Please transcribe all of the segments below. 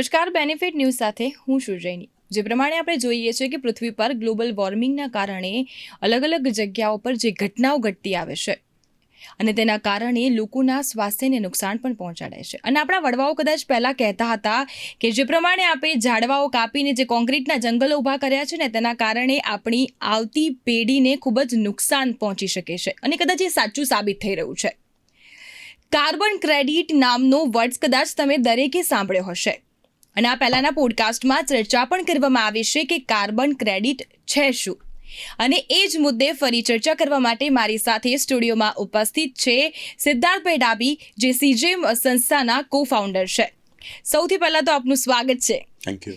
નમસ્કાર benefit news સાથે હું સુજયની જે પ્રમાણે આપણે જોઈએ છીએ કે પૃથ્વી પર ગ્લોબલ વોર્મિંગના કારણે અલગ અલગ જગ્યાઓ પર જે ઘટનાઓ ઘટતી આવે છે અને તેના કારણે લોકોના સ્વાસ્થ્યને નુકસાન પણ પહોંચાડે છે. અને આપણા વડવાઓ કદાચ પહેલાં કહેતા હતા કે જે પ્રમાણે આપણે ઝાડવાઓ કાપીને જે કોન્ક્રીટના જંગલો ઊભા કર્યા છે ને, તેના કારણે આપણી આવતી પેઢીને ખૂબ જ નુકસાન પહોંચી શકે છે. અને કદાચ એ સાચું સાબિત થઈ રહ્યું છે. કાર્બન ક્રેડિટ નામનો વર્ડ્સ કદાચ તમે દરેકે સાંભળ્યો હશે. અને આ પહેલાંના પોડકાસ્ટમાં ચર્ચા પણ કરવામાં આવી છે કે કાર્બન ક્રેડિટ છે શું. અને એ જ મુદ્દે ફરી ચર્ચા કરવા માટે મારી સાથે સ્ટુડિયોમાં ઉપસ્થિત છે સિદ્ધાર્થભાઈ ડાબી જે સીજેમ સંસ્થાના કો ફાઉન્ડર છે. સૌથી પહેલાં તો આપનું સ્વાગત છે. થેન્ક યુ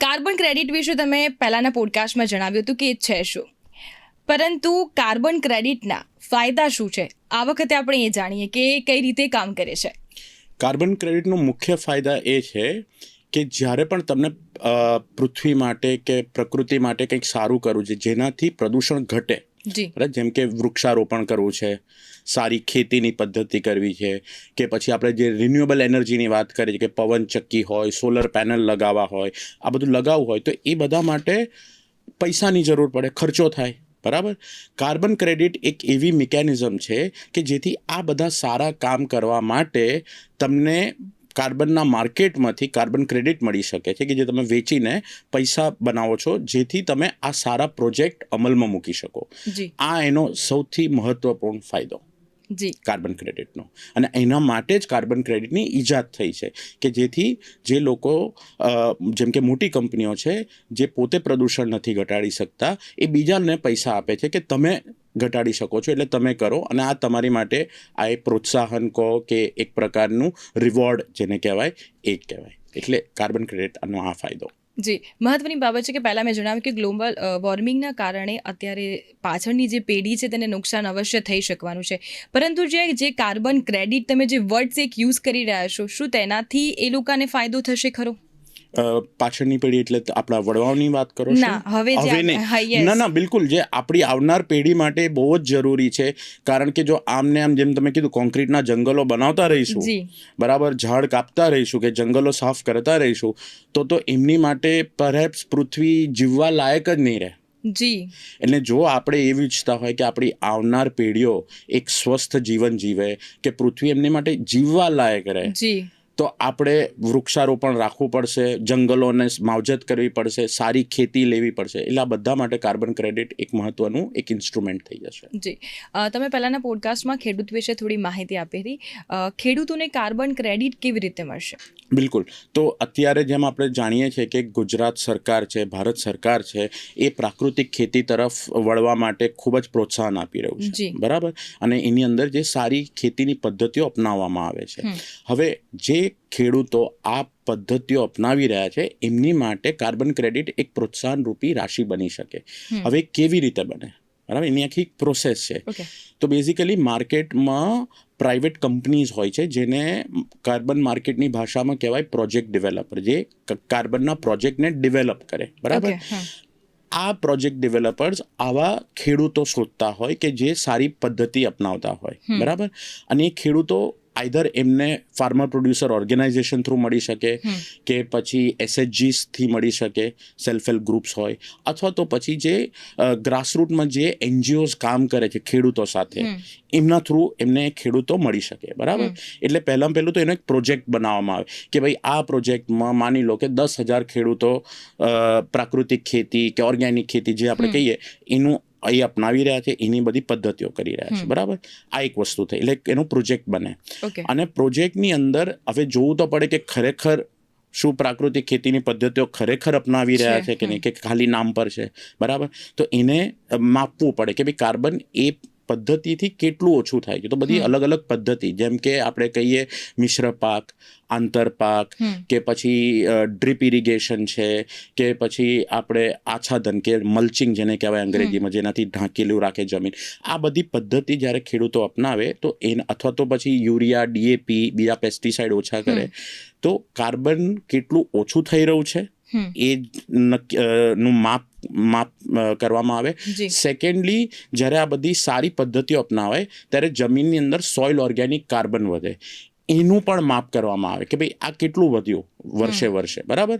કાર્બન ક્રેડિટ વિશે તમે પહેલાંના પોડકાસ્ટમાં જણાવ્યું હતું કે એ છે શું. પરંતુ કાર્બન ક્રેડિટના ફાયદા શું છે? આ વખતે આપણે એ જાણીએ કે એ કઈ રીતે કામ કરે છે. કાર્બન ક્રેડિટનો મુખ્ય ફાયદા એ છે કે જ્યારે પણ તમને પૃથ્વી માટે કે પ્રકૃતિ માટે કંઈક સારું કરવું છે જેનાથી પ્રદૂષણ ઘટે બરાબર? જેમ કે વૃક્ષારોપણ કરવું છે સારી ખેતીની પદ્ધતિ કરવી છે કે પછી આપણે જે રિન્યુએબલ એનર્જીની વાત કરીએ છીએ કે પવન ચક્કી હોય સોલર પેનલ લગાવવા હોય આ બધું લગાવવું હોય તો એ બધા માટે પૈસાની જરૂર પડે ખર્ચો થાય. બરાબર? કાર્બન ક્રેડિટ એક એવી મિકેનિઝમ છે કે જેથી આ બધા સારા કામ કરવા માટે તમને કાર્બનના માર્કેટમાંથી કાર્બન ક્રેડિટ મળી શકે છે કે જે તમે વેચીને પૈસા બનાવો છો જેથી તમે આ સારા પ્રોજેક્ટ અમલમાં મૂકી શકો. આ એનો સૌથી મહત્વપૂર્ણ ફાયદો. કાર્બન ક્રેડિટનો. અને એના માટે જ કાર્બન ક્રેડિટની ઈજાદ થઈ છે કે જેથી જે લોકો જેમ કે મોટી કંપનીઓ છે, જે પોતે પ્રદૂષણ નથી ઘટાડી શકતા, એ બીજાને પૈસા આપે છે કે તમે ઘટાડી શકો છો એટલે તમે કરો અને આ તમારી માટે આ એક પ્રોત્સાહન કહો કે એક પ્રકારનું રિવોર્ડ જેને કહેવાય, એ જ કહેવાય. એટલે કાર્બન ક્રેડિટનો આ ફાયદો. જી, મહત્વની બાબત છે કે પહેલાં મેં જણાવ્યું કે ગ્લોબલ વોર્મિંગના કારણે અત્યારે પાછળની જે પેઢી છે તેને નુકસાન અવશ્ય થઈ શકવાનું છે. પરંતુ જે જે કાર્બન ક્રેડિટ તમે જે વર્ડ્સ એક યુઝ કરી રહ્યા છો, શું તેનાથી એ લોકોને ફાયદો થશે ખરો? પાછળની પેઢી એટલે આપણા વડવાઓની વાત કરો છો? ના, હવે. ના ના બિલકુલ. જે આપણી આવનાર પેઢી માટે બહુ જ જરૂરી છે. કારણ કે જો આમને આમ જેમ તમે કીધું કોન્ક્રીટના જંગલો બનાવતા રહીશું. બરાબર? ઝાડ કાપતા રહીશું કે જંગલો સાફ કરતા રહીશું. તો તો એમની માટે પરહેપ્સ પૃથ્વી જીવવા લાયક જ નહીં રહે. જી. એટલે જો આપણે એ ઈચ્છતા હોય કે આપણી આવનાર પેઢીઓ એક સ્વસ્થ જીવન જીવે કે પૃથ્વી એમની માટે જીવવા લાયક રહે જી. તો આપણે વૃક્ષારોપણ રાખવું પડશે જંગલોને માવજત કરવી પડશે સારી ખેતી લેવી પડશે એટલે આ બધા માટે કાર્બન ક્રેડિટ એક મહત્વનું એક ઇન્સ્ટ્રુમેન્ટ થઈ જશે. જી. તમે પહેલાંના પોડકાસ્ટમાં ખેડૂત વિશે થોડી માહિતી આપી હતી. ખેડૂતોને કાર્બન ક્રેડિટ કેવી રીતે મળશે? બિલકુલ. તો અત્યારે જેમ આપણે જાણીએ છીએ કે ગુજરાત સરકાર છે ભારત સરકાર છે એ પ્રાકૃતિક ખેતી તરફ વળવા માટે ખૂબ જ પ્રોત્સાહન આપી રહ્યું છે. બરાબર? અને એની અંદર જે સારી ખેતીની પદ્ધતિઓ અપનાવવામાં આવે છે. હવે જે ખેડૂતો આ પદ્ધતિઓ અપનાવી રહ્યા છે એમની માટે કાર્બન ક્રેડિટ એક પ્રોત્સાહન રૂપી રાશિ બની શકે. હવે કેવી રીતે બને? બરાબર? એની આખી પ્રોસેસ છે. તો બેઝિકલી માર્કેટમાં પ્રાઇવેટ કંપનીઝ હોય છે જેને કાર્બન માર્કેટની ભાષામાં કહેવાય પ્રોજેક્ટ ડેવલપર જે કાર્બનના પ્રોજેક્ટને ડેવલપ કરે. બરાબર? આ પ્રોજેક્ટ ડેવલપર્સ આવા ખેડૂતો શોધતા હોય કે જે સારી પદ્ધતિ અપનાવતા હોય. બરાબર? અને એ ખેડૂતો આઈધર એમને ફાર્મર પ્રોડ્યુસર ઓર્ગેનાઇઝેશન થ્રુ મળી શકે કે પછી એસએચજીસથી મળી શકે સેલ્ફ હેલ્પ ગ્રુપ્સ હોય અથવા તો પછી જે ગ્રાસરૂટમાં જે એનજીઓઝ કામ કરે છે ખેડૂતો સાથે એમના થ્રુ એમને ખેડૂતો મળી શકે બરાબર? એટલે પહેલાં પહેલું તો એનો એક પ્રોજેક્ટ બનાવવામાં આવે કે ભાઈ આ પ્રોજેક્ટમાં માની લો કે દસ હજાર ખેડૂતો પ્રાકૃતિક ખેતી કે ઓર્ગેનિક ખેતી જે આપણે કહીએ એનું અહીં અપનાવી રહ્યા છે એની બધી પદ્ધતિઓ કરી રહ્યા છે. બરાબર? આ એક વસ્તુ થઈ એટલે એનો પ્રોજેક્ટ બને. અને પ્રોજેક્ટની અંદર હવે જોવું તો પડે કે ખરેખર શું પ્રાકૃતિક ખેતીની પદ્ધતિઓ ખરેખર અપનાવી રહ્યા છે કે નહીં? કે ખાલી નામ પર છે? બરાબર? તો એને માપવું પડે કે ભાઈ કાર્બન એ પદ્ધતિથી કેટલું ઓછું થાય છે તો બધી અલગ અલગ પદ્ધતિ જેમ કે આપણે કહીએ મિશ્ર પાક આંતર પાક કે પછી ડ્રીપ ઇરિગેશન છે કે પછી આપણે આચ્છાદન કે મલ્ચિંગ જેને કહેવાય અંગ્રેજીમાં જેનાથી ઢાંકેલું રાખે જમીન. આ બધી પદ્ધતિ જ્યારે ખેડૂતો અપનાવે તો એને અથવા તો પછી યુરિયા ડીએપી બીજા પેસ્ટિસાઇડ ઓછા કરે તો કાર્બન કેટલું ઓછું થઈ રહ્યું છે? એ નક્કી- નું માપ માપ કરવામાં આવે. સેકન્ડલી જ્યારે આ બધી સારી પદ્ધતિઓ અપનાવાય ત્યારે જમીનની અંદર સોઇલ ઓર્ગેનિક કાર્બન વધે. એનું પણ માપ કરવામાં આવે કે ભાઈ આ કેટલું વધ્યું વર્ષે વર્ષે બરાબર?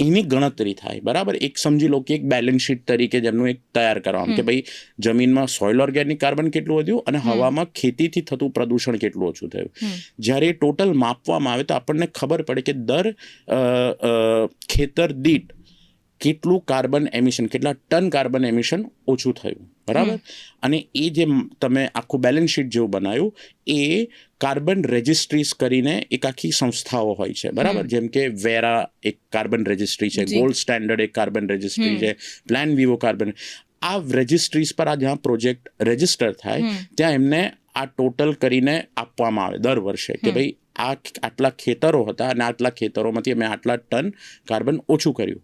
એની ગણતરી થાય બરાબર? એક સમજી લો કે એક બેલેન્સ શીટ તરીકે જેમનું એક તૈયાર કરવામાં કે ભાઈ જમીનમાં સોઇલ ઓર્ગેનિક કાર્બન કેટલું વધ્યું અને હવામાં ખેતીથી થતું પ્રદૂષણ કેટલું ઓછું થયું. જ્યારે એ ટોટલ માપવામાં આવે તો આપણને ખબર પડે કે દર ખેતર દીઠ કેટલું કાર્બન એમિશન કેટલા ટન કાર્બન એમિશન ઓછું થયું બરાબર? અને એ જે તમે આખું બેલેન્સ શીટ જેવું બનાવ્યું એ કાર્બન રેજિસ્ટ્રીઝ કરીને એક આખી સંસ્થાઓ હોય છે બરાબર? જેમ કે વેરા એક કાર્બન રજિસ્ટ્રી છે ગોલ્ડ સ્ટેન્ડર્ડ એક કાર્બન રજિસ્ટ્રી છે પ્લાન વિવો કાર્બન આ રજિસ્ટ્રીઝ પર આ જ્યાં પ્રોજેક્ટ રજિસ્ટર થાય ત્યાં એમને આ ટોટલ કરીને આપવામાં આવે દર વર્ષે કે ભાઈ આ આટલા ખેતરો હતા અને આટલા ખેતરોમાંથી અમે આટલા ટન કાર્બન ઓછું કર્યું.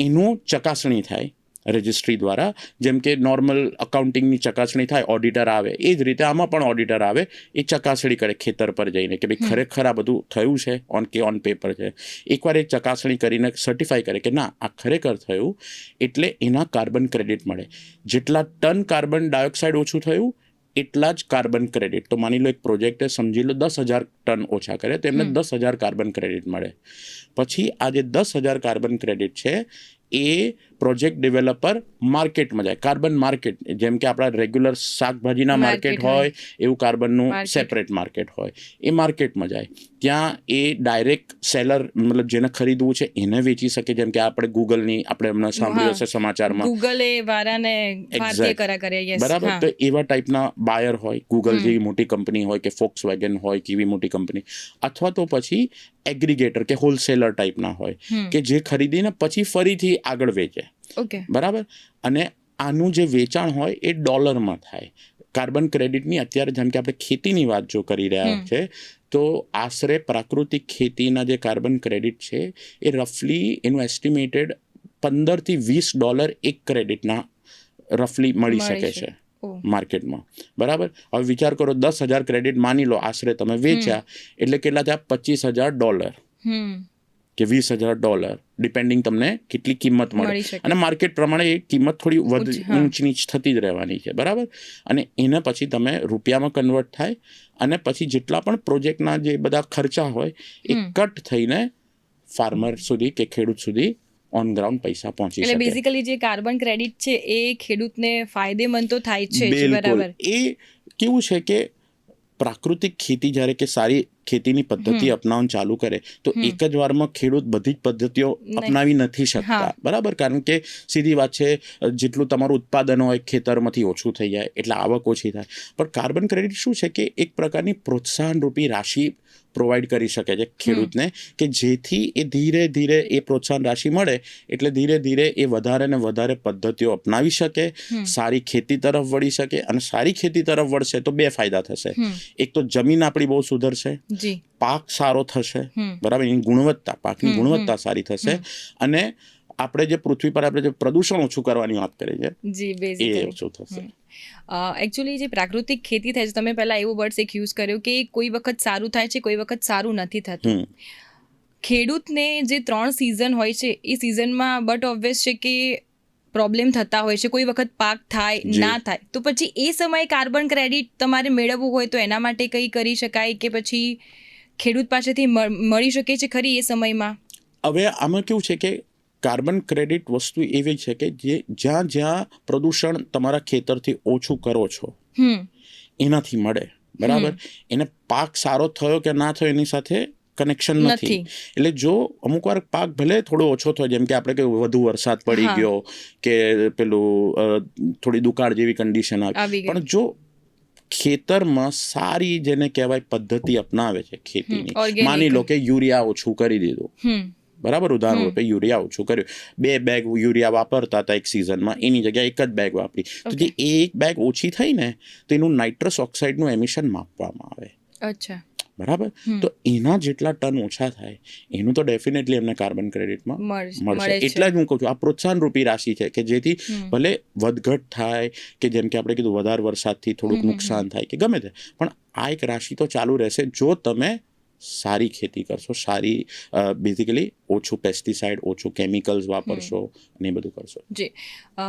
એનું ચકાસણી થાય રજિસ્ટ્રી દ્વારા. જેમ કે નોર્મલ અકાઉન્ટિંગની ચકાસણી થાય ઓડિટર આવે એ જ રીતે આમાં પણ ઓડિટર આવે એ ચકાસણી કરે ખેતર પર જઈને કે ભાઈ ખરેખર આ બધું થયું છે ઓન કે ઓન પેપર છે. એકવાર એ ચકાસણી કરીને સર્ટિફાઈ કરે કે ના આ ખરેખર થયું એટલે એના કાર્બન ક્રેડિટ મળે. જેટલા ટન કાર્બન ડાયોક્સાઇડ ઓછું થયું એટલા જ કાર્બન ક્રેડિટ. તો માની લો એક પ્રોજેક્ટે સમજી લો દસ હજાર ટન ઓછા કરે તો એમને દસ હજાર કાર્બન ક્રેડિટ મળે. પછી આ જે દસ હજાર કાર્બન ક્રેડિટ છે એ પ્રોજેક્ટ ડેવલપર માર્કેટમાં જાય. કાર્બન માર્કેટ જેમ કે આપણા રેગ્યુલર શાકભાજીના માર્કેટ હોય. એવું કાર્બનનું સેપરેટ માર્કેટ હોય. એ માર્કેટમાં જાય. ત્યાં એ ડાયરેક્ટ સેલર મતલબ જેને ખરીદવું છે એને વેચી શકે. જેમ કે આપણે ગૂગલની આપણે હમણાં સાંભળ્યું. હશે સમાચારમાં. ગૂગલે વારાને બરાબર? તો એવા ટાઈપના બાયર હોય ગૂગલ જેવી મોટી કંપની હોય કે ફોક્સ વેગન હોય કેવી મોટી કંપની અથવા તો પછી એગ્રીગેટર કે હોલસેલર ટાઈપના હોય કે જે ખરીદીને પછી ફરીથી આગળ વેચે. ઓકે બરાબર? અને આનું જે વેચાણ હોય એ ડોલરમાં થાય. કાર્બન ક્રેડિટની અત્યારે જેમ કે આપણે ખેતીની વાત જો કરી રહ્યા છે તો આશરે પ્રાકૃતિક ખેતીના જે કાર્બન ક્રેડિટ છે એ રફલી એનું એસ્ટિમેટેડ પંદરથી વીસ ડોલર એક ક્રેડિટના રફલી મળી શકે. છે માર્કેટમાં. બરાબર? હવે વિચાર કરો દસ હજાર ક્રેડિટ માની લો આશરે તમે વેચ્યા એટલે કેટલા થયા? પચીસ હજાર ડોલર. કે વીસ હજાર ડોલર ડિપેન્ડિંગ તમને કેટલી કિંમત મળે. અને માર્કેટ પ્રમાણે એ કિંમત થોડી વધ ઊંચ નીચ થતી જ રહેવાની છે બરાબર? અને એને પછી તમે રૂપિયામાં કન્વર્ટ થાય અને પછી જેટલા પણ પ્રોજેક્ટના જે બધા ખર્ચા હોય એ કટ થઈને ફાર્મર સુધી કે ખેડૂત સુધી ઓન ગ્રાઉન્ડ પૈસા પહોંચી એટલે શકે. બેઝિકલી જે કાર્બન ક્રેડિટ છે એ ખેડૂતને ફાયદેમંદ તો થાય છે બરાબર? એ કેવું છે કે પ્રાકૃતિક ખેતી જ્યારે કે સારી ખેતીની પદ્ધતિ અપનાવવાનું ચાલુ કરે તો એક જ વારમાં ખેડૂત બધી જ પદ્ધતિઓ અપનાવી નથી શકતા. બરાબર? કારણ કે સીધી વાત છે જેટલું તમારું ઉત્પાદન હોય ખેતરમાંથી ઓછું થઈ જાય એટલે આવક ઓછી થાય. પણ કાર્બન ક્રેડિટ શું છે કે એક પ્રકારની પ્રોત્સાહન રૂપી રાશિ પ્રોવાઈડ કરી શકે છે ખેડૂતને કે જેથી એ ધીરે ધીરે એ પ્રોત્સાહન રાશિ મળે એટલે ધીરે ધીરે એ વધારે ને વધારે પદ્ધતિઓ અપનાવી શકે સારી ખેતી તરફ વળી શકે અને સારી ખેતી તરફ વળશે તો બે ફાયદા થશે. એક તો જમીન આપણી બહુ સુધરશે પાક સારો થશે બરાબર એની ગુણવત્તા પાકની ગુણવત્તા સારી થશે અને આપણે જે પૃથ્વી પર આપણે જે પ્રદૂષણ ઓછું કરવાની વાત કરીએ છીએ જી એ બેઝિકલી ઓછું થશે. એકચ્યુઅલી જે પ્રાકૃતિક ખેતી થાય છે તમે પહેલા એવો વર્ડ્સ એક યુઝ કર્યો કે કોઈ વખત સારું થાય છે કોઈ વખત સારું નથી થતું. ખેડૂતને જે ત્રણ સિઝન હોય છે એ સિઝનમાં બટ ઓબ્વિયસ છે કે પ્રોબ્લેમ થતા હોય છે કોઈ વખત પાક થાય ના થાય. તો પછી એ સમયે કાર્બન ક્રેડિટ તમારે મેળવવું હોય તો એના માટે કંઈ કરી શકાય કે પછી ખેડૂત પાસેથી મળી શકે છે ખરી એ સમયમાં? હવે આમાં કેવું છે કે કાર્બન ક્રેડિટ વસ્તુ એવી છે કે જે જ્યાં જ્યાં પ્રદૂષણ તમારા ખેતરથી ઓછું કરો છો એનાથી મળે બરાબર? એને પાક સારો થયો કે ના થયો એની સાથે કનેક્શન નથી. એટલે જો અમુક વાર પાક ભલે થોડો ઓછો થયો જેમ કે આપણે કે વધુ વરસાદ પડી ગયો કે પેલું થોડી દુકાળ જેવી કન્ડિશન આવી. પણ જો ખેતરમાં સારી જેને કહેવાય પદ્ધતિ અપનાવે છે ખેતીની. માની લો કે યુરિયા ઓછું કરી દીધું. બરાબર? ઉદાહરણ રૂપે યુરિયા ઓછું કર્યું. બે બેગ યુરિયા વાપરતા હતા એક સિઝનમાં એની જગ્યાએ એક જ બેગ વાપરી. તો જે એક બેગ ઓછી થઈ ને તો એનું નાઇટ્રસ ઓક્સાઇડનું એમિશન માપવામાં આવે. અચ્છા. બરાબર? તો એના જેટલા ટન ઓછા થાય એનું તો ડેફિનેટલી એમને કાર્બન ક્રેડિટમાં મળશે. એટલા જ હું કહું છું આ પ્રોત્સાહન રૂપી રાશિ છે કે જેથી ભલે વધઘટ થાય કે જેમ કે આપણે કીધું વધારે વરસાદથી થોડુંક નુકસાન થાય કે ગમે તે. પણ આ એક રાશિ તો ચાલુ રહેશે જો તમે સારી ખેતી કરશો સારી બેઝિકલી ઓછું પેસ્ટિસાઇડ ઓછું કેમિકલ્સ વાપરશો અને એ બધું કરશો. જે.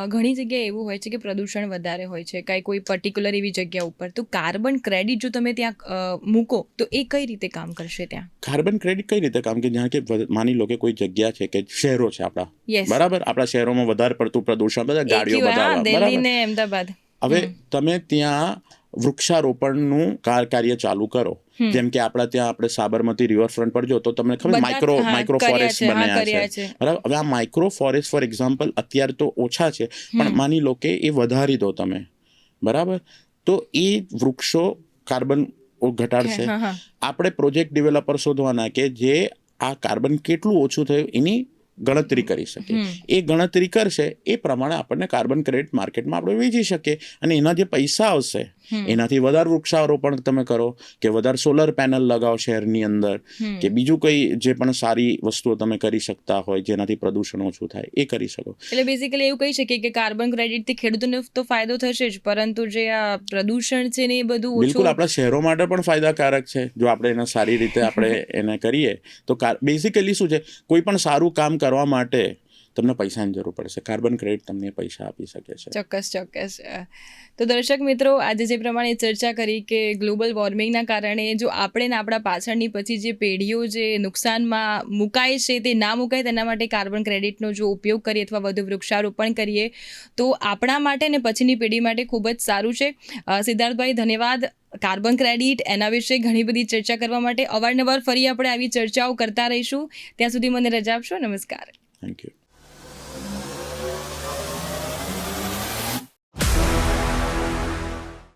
ઘણી જગ્યાએ એવું હોય છે કે પ્રદૂષણ વધારે હોય છે કાંઈ કોઈ પર્ટિક્યુલર એવી જગ્યા ઉપર તો કાર્બન ક્રેડિટ જો તમે ત્યાં મૂકો તો એ કઈ રીતે કામ કરશે ત્યાં? કાર્બન ક્રેડિટ કઈ રીતે કામ કે જ્યાં કે માની લો કે કોઈ જગ્યા છે કે શહેરો છે આપણા. બરાબર? આપણા શહેરોમાં વધારે પડતું પ્રદૂષણ બધા ગાડીઓ બધા દિલ્હી ને અમદાવાદ. હવે તમે ત્યાં વૃક્ષારોપણનું કાર કાર્ય ચાલુ કરો. જેમ કે આપણા ત્યાં આપણે સાબરમતી રિવરફ્રન્ટ પર જો તો તમને ખબર માઇક્રો માઇક્રો ફોરેસ્ટ બન્યા છે. બરાબર? હવે આ માઇક્રો ફોરેસ્ટ ફોર એક્ઝામ્પલ અત્યારે તો ઓછા છે પણ માની લો કે એ વધારી દો તમે. બરાબર? તો એ વૃક્ષો કાર્બન ઘટાડશે. આપણે પ્રોજેક્ટ ડેવલપર શોધવાના કે જે આ કાર્બન કેટલું ઓછું થયું એની ગણતરી કરી શકે એ ગણતરી કરશે એ પ્રમાણે આપણને કાર્બન ક્રેડિટ માર્કેટમાં આપણે વેચી શકીએ અને એના જે પૈસા આવશે એનાથી વધારે વૃક્ષારોપણ તમે કરો કે વધારે સોલર પેનલ લગાવો શહેરની અંદર કે બીજું કંઈ જે પણ સારી વસ્તુઓ તમે કરી શકતા હોય જેનાથી પ્રદૂષણ ઓછું થાય એ કરી શકો. એટલે બેઝિકલી એવું કહી શકીએ કે કાર્બન ક્રેડિટથી ખેડૂતોને તો ફાયદો થશે જ પરંતુ જે આ પ્રદૂષણ છે ને એ બધું બિલકુલ આપણા શહેરો માટે પણ ફાયદાકારક છે. જો આપણે એને સારી રીતે આપણે એને કરીએ તો બેઝિકલી શું છે? કોઈ પણ સારું કામ કરવા માટે તમને પૈસાની જરૂર પડશે કાર્બન ક્રેડિટ તમને પૈસા આપી શકે છે. ચોક્કસ ચોક્કસ. તો દર્શક મિત્રો આજે જે પ્રમાણે ચર્ચા કરી કે ગ્લોબલ વોર્મિંગના કારણે જો આપણે ને આપણા પાછળની પછી જે પેઢીઓ જે નુકસાનમાં મુકાય છે તે ના મુકાય તેના માટે કાર્બન ક્રેડિટનો જો ઉપયોગ કરીએ અથવા વધુ વૃક્ષારોપણ કરીએ તો આપણા માટે ને પછીની પેઢી માટે ખૂબ જ સારું છે. સિદ્ધાર્થભાઈ ધન્યવાદ. કાર્બન ક્રેડિટ એના વિશે ઘણી બધી ચર્ચા કરવા માટે અવારનવાર ફરી આપણે આવી ચર્ચાઓ કરતા રહીશું. ત્યાં સુધી મને રજા આપશો. નમસ્કાર. Thank you